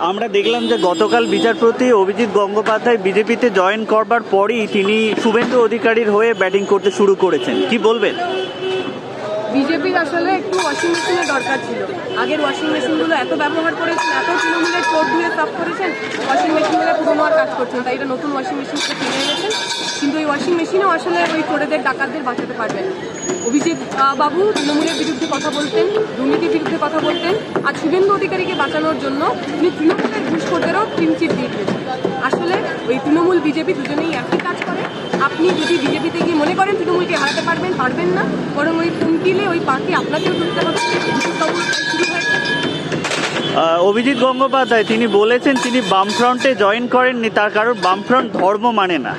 আমরা দেখলাম যে গতকাল বিচারপতি অভিজিৎ গঙ্গোপাধ্যায় বিজেপিতে জয়েন করবার পরই তিনি শুভেন্দু অধিকারীর হয়ে ব্যাটিং করতে শুরু করেছেন। কি বলবেন? বিজেপির আসলে একটু ওয়াশিং মেশিনের দরকার ছিল। আগের ওয়াশিং মেশিনগুলো এত ব্যবহার করেছেন, এত তৃণমূলের চোর ধুয়ে সাফ করেছেন ওয়াশিং মেশিনগুলো পুরোনো আর কাজ করছেন তাই এটা নতুন ওয়াশিং মেশিন কিনে এনেছেন। কিন্তু ওই ওয়াশিং মেশিনও আসলে ওই চোরেদের, ডাকাতদের বাঁচাতে পারবে না অভিজিৎ বাবু তৃণমূলের বিরুদ্ধে কথা বলতেন, দুর্নীতির বিরুদ্ধে কথা বলতেন, আর শুভেন্দু অধিকারীকে বাঁচানোর জন্য তিনি তৃণমূলের ঘুষখোরদেরও ক্লিনচিট দিয়ে দিয়েছেন আসলে ওই তৃণমূল বিজেপি দুজনেই একই কাজ করে। আপনি যদি বিজেপিতে গিয়ে মনে করেন তৃণমূলকে হারাতে পারবেন পারবেন না, বরং ওই কুন্তিলে ওই পাখি আপনাকেও তুলতে হবে। অভিজিৎ গঙ্গোপাধ্যায়, তিনি বলেছেন তিনি বামফ্রন্টে জয়েন করেননি, তার কারণ বামফ্রন্ট ধর্ম মানে না।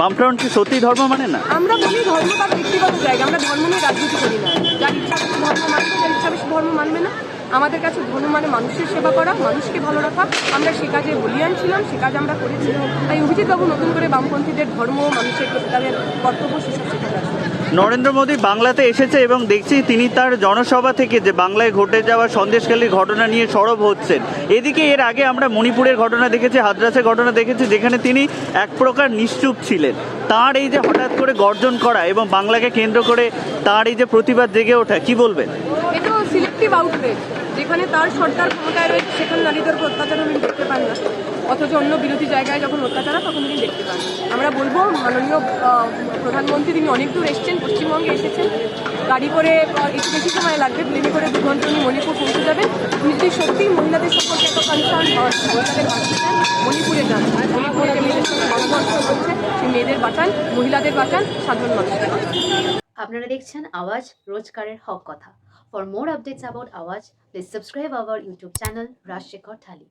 বামফ্রন্ট কি সত্যি ধর্ম মানে না? আমরা বলি ধর্ম তার ব্যক্তিগত জায়গা, আমরা ধর্ম নিয়ে রাজনীতি করি না। যার ইচ্ছা ধর্ম মানবে যার ইচ্ছা ধর্ম মানবে না। আমাদের কাছে ধর্ম মানে মানুষের সেবা করা, মানুষকে ভালো রাখা। আমরা সে কাজে বলিয়ান ছিলাম, সে কাজ আমরা করেছিলাম তাই অভিজিৎবাবু নতুন করে বামপন্থীদের ধর্ম, মানুষের প্রতি তাদের কর্তব্য, সেসব শেখাতে নরেন্দ্র মোদী বাংলাতে এসেছে এবং দেখছি তিনি তার জনসভা থেকে যে বাংলায় ঘটে যাওয়া সন্দেশখালীর ঘটনা নিয়ে সরব হচ্ছেন। এদিকে এর আগে আমরা মণিপুরের ঘটনা দেখেছি, হাদ্রাসের ঘটনা দেখেছি, যেখানে তিনি এক প্রকার নিশ্চুপ ছিলেন। তার এই যে হঠাৎ করে গর্জন করা এবং বাংলাকে কেন্দ্র করে তার এই যে প্রতিবাদ জেগে ওঠা, কি বলবেন? সিলেক্টিভ আউটরেজ যেখানে তার সরকার ক্ষমতায় রয়েছে, সেখানে নারীদের অত্যাচার পান না। অথচ অন্য বিরোধী জায়গায় যখন অত্যাচার তখন তিনি দেখতে পান। আমরা বলব, মাননীয় প্রধানমন্ত্রী, তিনি অনেক দূর এসেছেন, পশ্চিমবঙ্গে এসেছেন। গাড়ি করে একটু বেশি সময় লাগবে, প্লেনে করে দু ঘণ্টা উনি মণিপুর পৌঁছে যাবেন। উনি যদি সত্যিই মহিলাদের সম্পর্কে এত কনসার্ন হন মহিলাদের মণিপুরে যান। মণিপুরে সেই মেয়েদের বাঁচান, মহিলাদের বাঁচান, সাধারণ বাঁচান। আপনারা দেখছেন আওয়াজ রোজকারের হক কথা। For more updates about Awaaz please subscribe our YouTube channel Rajshekhar thali